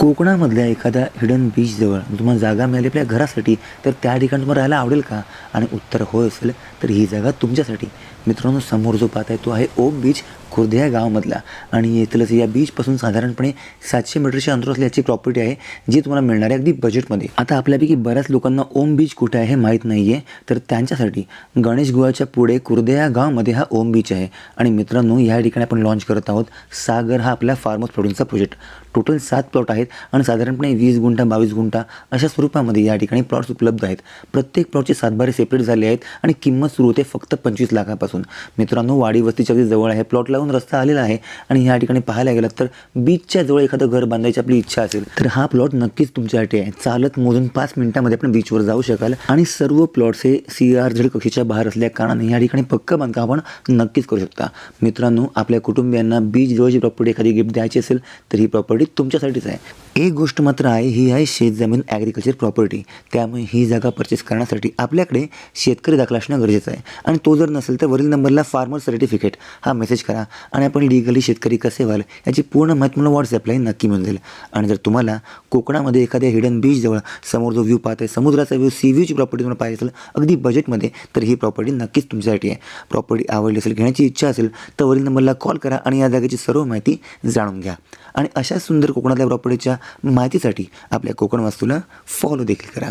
कोकणामधल्या एखाद्या हिडन बीचजवळ तुम्हाला जागा मिळाली आपल्या घरासाठी तर त्या ठिकाणी तुम्हाला राहायला आवडेल का? आणि उत्तर होय असेल तर ही जागा तुमच्यासाठी. मित्रांनो समोर जो पाहताय तो आहे ओम बीच खुर्द या गावामधला. आणि येथीलच या बीचपासून साधारणपणे सातशे मीटरच्या अंतरावर याची प्रॉपर्टी आहे जी तुम्हाला मिळणार आहे अगदी बजेटमध्ये आता आपल्यापैकी बऱ्याच लोकांना ओम बीच कुठे आहे हे माहीत नाही आहे तर त्यांच्यासाठी गणेश गुहाच्या पुढे कुर्दे या गावामध्ये हा ओम बीच आहे. आणि मित्रांनो या ठिकाणी आपण लॉन्च करत आहोत सागर हा आपल्या फार्म हाऊस प्लॉटिंगचा प्रोजेक्ट टोटल सात प्लॉट आहेत आणि साधारणपणे वीस गुंठा बावीस गुंठा अशा स्वरूपामध्ये या ठिकाणी प्लॉट्स उपलब्ध आहेत. प्रत्येक प्लॉटचे सातबारे सेपरेट झाले आहेत आणि किंमत सुरू होते फक्त पंचवीस लाखापासून. मित्रांनो वाडी वस्तीच्या अगदी जवळ आहे. प्लॉट लावून रस्ता आलेला आहे आणि या ठिकाणी पाहायला गेलं तर बीचच्या जवळ एखादं घर बांधायची आपली इच्छा असेल तर हा प्लॉट नक्कीच तुमच्यासाठी आहे. चालत मोजून पाच मिनिटामध्ये आपण बीचवर जाऊ शकाल आणि सर्व प्लॉट्स हे सी आर झेड कक्षेच्या बाहेर असल्या कारणाने या ठिकाणी पक्क बांधकाम आपण नक्कीच करू शकता. मित्रांनो आपल्या कुटुंबियांना बीच जवळची प्रॉपर्टी एखादी गिफ्ट द्यायची असेल तर ही प्रॉपर्टी तुमच्यासाठीच आहे. एक गोष्ट मात्र आहे ही आहे शेतजमीन ॲग्रिकल्चर प्रॉपर्टी त्यामुळे ही जागा परचेस करण्यासाठी आपल्याकडे शेतकरी दाखला असणं गरजेचं आहे. आणि तो जर नसेल तर वरील नंबरला फार्मर सर्टिफिकेट हा मेसेज करा आणि आपण लिगली शेतकरी कसे व्हाल याची पूर्ण माहिती मला व्हॉट्सॲपला नक्की मिळून जाईल आणि जर तुम्हाला कोकणामध्ये एखाद्या हिडन बीचजवळ समोर जो व्ह्यू पाहत आहे समुद्राचा व्ह्यू सी व्ह्यूची प्रॉपर्टी तुम्हाला पाहिजे असेल अगदी बजेटमध्ये तर ही प्रॉपर्टी नक्कीच तुमच्यासाठी आहे. प्रॉपर्टी आवडली असेल घेण्याची इच्छा असेल तर वरील नंबरला कॉल करा आणि या जागेची सर्व माहिती जाणून घ्या. आणि अशा सुंदर कोकणातल्या प्रॉपर्टीच्या माहितीसाठी आपल्या कोकण वास्तूला फॉलो देखील करा.